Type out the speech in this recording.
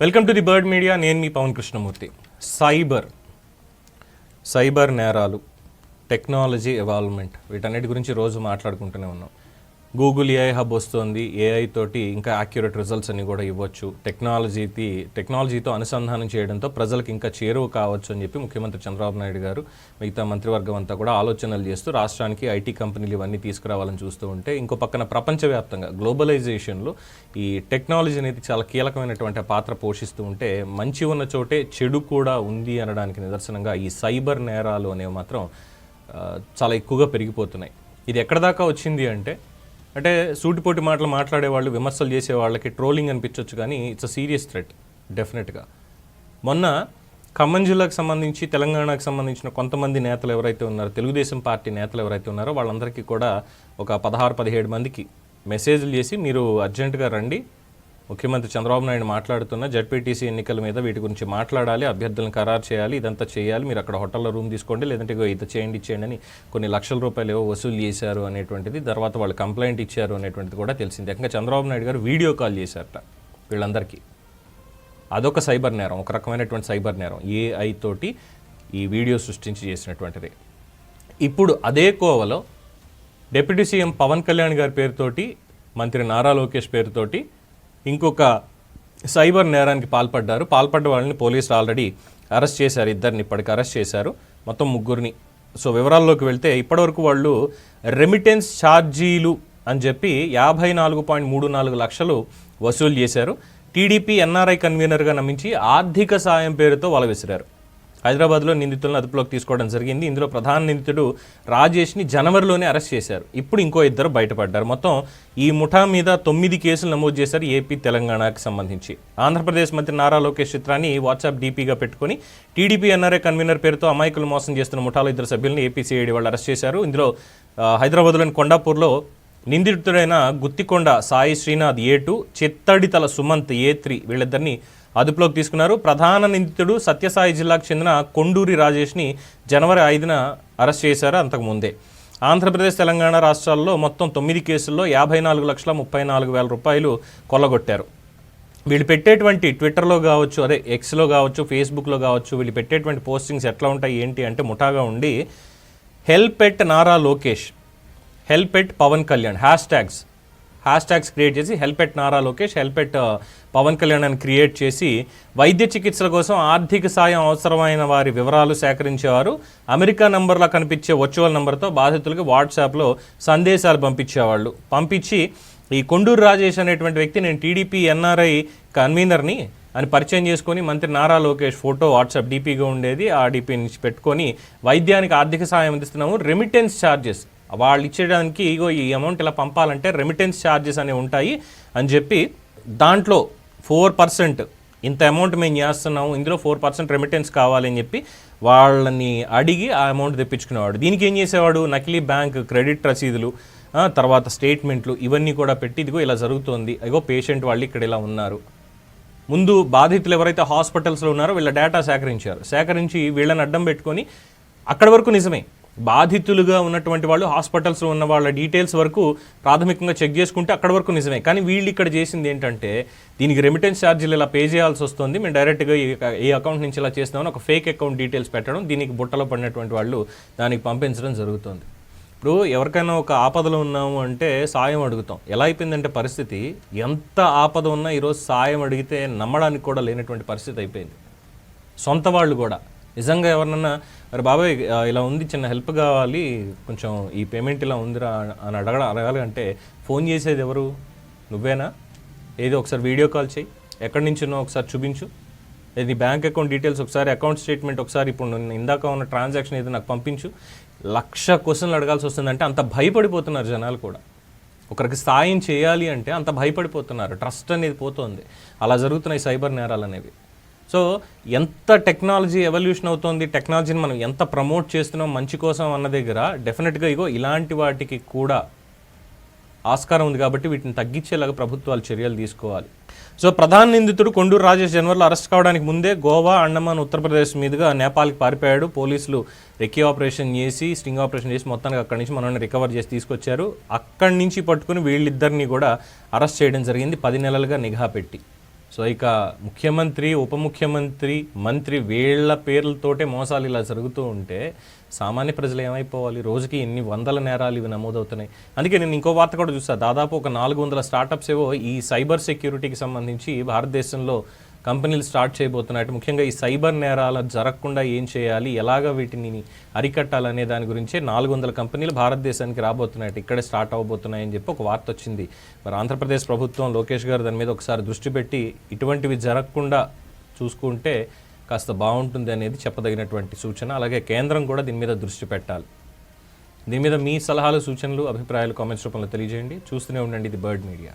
Welcome to the bird media. నేను మీ Pavan Krishnamurthy. Cyber cyber నేరాలు టెక్నాలజీ ఎవాల్వ్మెంట్ వీటన్నిటి గురించి రోజు మాట్లాడుకుంటూనే ఉన్నాం. గూగుల్ ఏఐ హబ్ వస్తుంది. ఏఐ తోటి ఇంకా యాక్యురేట్ రిజల్ట్స్ అన్ని కూడా ఇవ్వచ్చు. టెక్నాలజీకి టెక్నాలజీతో అనుసంధానం చేయడంతో ప్రజలకు ఇంకా చేరువ కావచ్చు అని చెప్పి ముఖ్యమంత్రి చంద్రబాబు నాయుడు గారు మిగతా మంత్రివర్గం అంతా కూడా ఆలోచనలు చేస్తూ రాష్ట్రానికి ఐటీ కంపెనీలు ఇవన్నీ తీసుకురావాలని చూస్తూ ఉంటే ఇంకో పక్కన ప్రపంచవ్యాప్తంగా గ్లోబలైజేషన్లో ఈ టెక్నాలజీ అనేది చాలా కీలకమైనటువంటి పాత్ర పోషిస్తూ ఉంటే మంచి ఉన్న చోటే చెడు కూడా ఉంది అనడానికి నిదర్శనంగా ఈ సైబర్ నేరాలు అనేవి మాత్రం చాలా ఎక్కువగా పెరిగిపోతున్నాయి. ఇది ఎక్కడ దాకా వచ్చింది అంటే అంటే సూటిపోటి మాటలు మాట్లాడే వాళ్ళు విమర్శలు చేసే వాళ్ళకి ట్రోలింగ్ అనిపించవచ్చు కానీ ఇట్స్ అ సీరియస్ థ్రెట్ డెఫినెట్గా మొన్న ఖమ్మం జిల్లాకు సంబంధించి తెలంగాణకు సంబంధించిన కొంతమంది నేతలు ఎవరైతే ఉన్నారో తెలుగుదేశం పార్టీ నేతలు ఎవరైతే ఉన్నారో వాళ్ళందరికీ కూడా ఒక పదహారు పదిహేడు మందికి మెసేజ్లు చేసి మీరు అర్జెంటుగా రండి ముఖ్యమంత్రి చంద్రబాబు నాయుడు మాట్లాడుతున్న జడ్పీటీసీ ఎన్నికల మీద వీటి గురించి మాట్లాడాలి అభ్యర్థులను ఖరారు చేయాలి ఇదంతా చేయాలి మీరు అక్కడ హోటల్లో రూమ్ తీసుకోండి లేదంటే ఇది చేయండి ఇచ్చేయండి అని కొన్ని లక్షల రూపాయలు ఏవో వసూలు చేశారు అనేటువంటిది తర్వాత వాళ్ళు కంప్లైంట్ ఇచ్చారు అనేటువంటిది కూడా తెలిసింది. ఇంకా చంద్రబాబు నాయుడు గారు వీడియో కాల్ చేశారట వీళ్ళందరికీ. అదొక సైబర్ నేరం ఒక రకమైనటువంటి సైబర్ నేరం ఏఐ తోటి ఈ వీడియో సృష్టించి చేసినటువంటిది. ఇప్పుడు అదే కోవలో డిప్యూటీ సీఎం పవన్ కళ్యాణ్ గారి పేరుతోటి మంత్రి నారా లోకేష్ పేరుతోటి ఇంకొక సైబర్ నేరానికి పాల్పడ్డారు. పాల్పడ్డ వాళ్ళని పోలీసులు ఆల్రెడీ అరెస్ట్ చేశారు. ఇద్దరిని ఇప్పటికి అరెస్ట్ చేశారు. మొత్తం ముగ్గురిని. సో వివరాల్లోకి వెళ్తే ఇప్పటివరకు వాళ్ళు రెమిటెన్స్ ఛార్జీలు అని చెప్పి యాభై నాలుగు పాయింట్ మూడు నాలుగు లక్షలు వసూలు చేశారు. టీడీపీ ఎన్ఆర్ఐ కన్వీనర్గా నమ్మించి ఆర్థిక సాయం పేరుతో వల విసిరారు. హైదరాబాద్లో నిందితులను అదుపులోకి తీసుకోవడం జరిగింది. ఇందులో ప్రధాన నిందితుడు రాజేష్ని జనవరిలోనే అరెస్ట్ చేశారు. ఇప్పుడు ఇంకో ఇద్దరు బయటపడ్డారు. మొత్తం ఈ ముఠా మీద తొమ్మిది కేసులు నమోదు చేశారు ఏపీ తెలంగాణకు సంబంధించి. ఆంధ్రప్రదేశ్ మంత్రి నారా లోకేష్ చిత్రాన్ని వాట్సాప్ డీపీగా పెట్టుకొని టీడీపీ ఎన్ఆర్ఏ కన్వీనర్ పేరుతో అమాయకులు మోసం చేస్తున్న ముఠాలో ఇద్దరు సభ్యులను ఏపీసీఐడి వాళ్ళు అరెస్ట్ చేశారు. ఇందులో హైదరాబాద్లోని కొండాపూర్లో నిందితుడైన గుత్తికొండ సాయి శ్రీనాథ్ ఏ టూ చిత్తడితల సుమంత్ ఏ త్రీ వీళ్ళిద్దరిని అదుపులోకి తీసుకున్నారు. ప్రధాన నిందితుడు సత్యసాయి జిల్లాకు చెందిన కొండూరి రాజేష్ని జనవరి ఐదున అరెస్ట్ చేశారు అంతకు ముందే ఆంధ్రప్రదేశ్ తెలంగాణ రాష్ట్రాల్లో మొత్తం తొమ్మిది కేసుల్లో యాభై నాలుగు లక్షల ముప్పై నాలుగు వేల రూపాయలు కొల్లగొట్టారు. వీళ్ళు పెట్టేటువంటి ట్విట్టర్లో కావచ్చు అదే ఎక్స్లో కావచ్చు ఫేస్బుక్లో కావచ్చు వీళ్ళు పెట్టేటువంటి పోస్టింగ్స్ ఎట్లా ఉంటాయి ఏంటి అంటే ముఠాగా ఉండి help at Nara Lokesh help at Pavan Kalyan hashtags hashtags create చేసి help at Nara Lokesh help at uh, Pavan Kalyan అని క్రియేట్ చేసి వైద్య చికిత్సల కోసం ఆర్థిక సాయం అవసరమైన వారి వివరాలు సేకరించేవారు. అమెరికా నంబర్లో కనిపించే వర్చువల్ నంబర్తో బాధితులకు వాట్సాప్లో సందేశాలు పంపించేవాళ్ళు. పంపించి ఈ కొండూరు రాజేష్ అనేటువంటి వ్యక్తి నేను టీడీపీ ఎన్ఆర్ఐ కన్వీనర్ని అని పరిచయం చేసుకొని మంత్రి నారా లోకేష్ ఫోటో వాట్సాప్ డీపీగా ఉండేది. ఆ డీపీ నుంచి పెట్టుకొని వైద్యానికి ఆర్థిక సాయం అందిస్తున్నాము. రెమిటెన్స్ ఛార్జెస్ వాళ్ళు ఇచ్చేయడానికి ఇగో ఈ అమౌంట్ ఇలా పంపాలంటే రెమిటెన్స్ ఛార్జెస్ అనేవి ఉంటాయి అని చెప్పి దాంట్లో ఫోర్ పర్సెంట్ ఇంత అమౌంట్ మేము చేస్తున్నాము ఇందులో ఫోర్ పర్సెంట్ రెమిటెన్స్ కావాలని చెప్పి వాళ్ళని అడిగి ఆ అమౌంట్ తెప్పించుకునేవాడు. దీనికి ఏం చేసేవాడు? నకిలీ బ్యాంక్ క్రెడిట్ రసీదులు తర్వాత స్టేట్మెంట్లు ఇవన్నీ కూడా పెట్టి ఇదిగో ఇలా జరుగుతోంది ఇగో పేషెంట్ వాళ్ళు ఇక్కడ ఇలా ఉన్నారు. ముందు బాధితులు ఎవరైతే హాస్పిటల్స్లో ఉన్నారో వీళ్ళ డేటా సేకరించారు. సేకరించి వీళ్ళని అడ్డం పెట్టుకొని అక్కడి వరకు నిజమే. బాధితులుగా ఉన్నటువంటి వాళ్ళు హాస్పిటల్స్లో ఉన్న వాళ్ళ డీటెయిల్స్ వరకు ప్రాథమికంగా చెక్ చేసుకుంటే అక్కడ వరకు నిజమే. కానీ వీళ్ళు ఇక్కడ చేసింది ఏంటంటే దీనికి రెమిటెన్స్ ఛార్జీలు ఇలా పే చేయాల్సి వస్తుంది. మేము డైరెక్ట్గా ఈ అకౌంట్ నుంచి ఇలా చేస్తామని ఒక ఫేక్ అకౌంట్ డీటెయిల్స్ పెట్టడం దీనికి బుట్టలో పడినటువంటి వాళ్ళు దానికి పంపించడం జరుగుతుంది. ఇప్పుడు ఎవరికైనా ఒక ఆపదలో ఉన్నాము అంటే సాయం అడుగుతాం. ఎలా అయిపోయిందంటే పరిస్థితి ఎంత ఆపద ఉన్నా ఈరోజు సాయం అడిగితే నమ్మడానికి కూడా లేనటువంటి పరిస్థితి అయిపోయింది. సొంత వాళ్ళు కూడా. నిజంగా ఎవరినన్నా మరి బాబాయ్ ఇలా ఉంది చిన్న హెల్ప్ కావాలి కొంచెం ఈ పేమెంట్ ఇలా ఉందిరా అని అడగడం అడగాలి అంటే ఫోన్ చేసేది ఎవరు? నువ్వేనా? ఏదో ఒకసారి వీడియో కాల్ చేయి. ఎక్కడి నుంచి ఉన్నావు? ఒకసారి చూపించు. ఇది నీ బ్యాంక్ అకౌంట్ డీటెయిల్స్ ఒకసారి అకౌంట్ స్టేట్మెంట్ ఒకసారి ఇప్పుడు ఇందాక ఉన్న ట్రాన్సాక్షన్ ఏదో నాకు పంపించు. లక్ష క్వశ్చన్లు అడగాల్సి వస్తుందంటే అంత భయపడిపోతున్నారు జనాలు కూడా. ఒకరికి సాయం చేయాలి అంటే అంత భయపడిపోతున్నారు. ట్రస్ట్ అనేది పోతుంది. అలా జరుగుతున్నాయి సైబర్ నేరాలు అనేవి. సో ఎంత టెక్నాలజీ ఎవల్యూషన్ అవుతోంది టెక్నాలజీని మనం ఎంత ప్రమోట్ చేస్తున్నాం మంచి కోసం అన్న దగ్గర డెఫినెట్గా ఇగో ఇలాంటి వాటికి కూడా ఆస్కారం ఉంది కాబట్టి వీటిని తగ్గించేలాగా ప్రభుత్వాలు చర్యలు తీసుకోవాలి. సో ప్రధాన నిందితుడు కొండూరు రాజేష్ జనవరిలో అరెస్ట్ కావడానికి ముందే గోవా అండమాన్ ఉత్తరప్రదేశ్ మీదుగా నేపాల్కి పారిపోయాడు. పోలీసులు రెక్కీ ఆపరేషన్ చేసి స్టింగ్ ఆపరేషన్ చేసి మొత్తానికి అక్కడి నుంచి మనల్ని రికవర్ చేసి తీసుకొచ్చారు. అక్కడి నుంచి పట్టుకుని వీళ్ళిద్దరిని కూడా అరెస్ట్ చేయడం జరిగింది. పది నెలలుగా నిఘా పెట్టి. సో ఇక ముఖ్యమంత్రి ఉప ముఖ్యమంత్రి మంత్రి వీళ్ళ పేర్లతోటే మోసాలు ఇలా జరుగుతూ ఉంటే సామాన్య ప్రజలు ఏమైపోవాలి? రోజుకి ఎన్ని వందల నేరాలు ఇవి నమోదవుతున్నాయి? అందుకే నేను ఇంకో వార్త కూడా చూసా దాదాపు ఒక నాలుగు వందల స్టార్టప్స్ ఏవో ఈ సైబర్ సెక్యూరిటీకి సంబంధించి భారతదేశంలో కంపెనీలు స్టార్ట్ చేయబోతున్నాయి. ముఖ్యంగా ఈ సైబర్ నేరాలు జరగకుండా ఏం చేయాలి? ఎలాగ వీటిని అరికట్టాలనే దాని గురించే నాలుగు వందల కంపెనీలు భారతదేశానికి రాబోతున్నాయి. ఇక్కడే స్టార్ట్ అవబోతున్నాయని చెప్పి ఒక వార్త వచ్చింది. మరి ఆంధ్రప్రదేశ్ ప్రభుత్వం లోకేష్ గారు దాని మీద ఒకసారి దృష్టి పెట్టి ఇటువంటివి జరగకుండా చూసుకుంటే కాస్త బాగుంటుంది అనేది చెప్పదగినటువంటి సూచన. అలాగే కేంద్రం కూడా దీని మీద దృష్టి పెట్టాలి. దీని మీద మీ సలహాలు సూచనలు అభిప్రాయాలు కామెంట్స్ రూపంలో తెలియజేయండి. చూస్తూనే ఉండండి ఇది బర్డ్ మీడియా.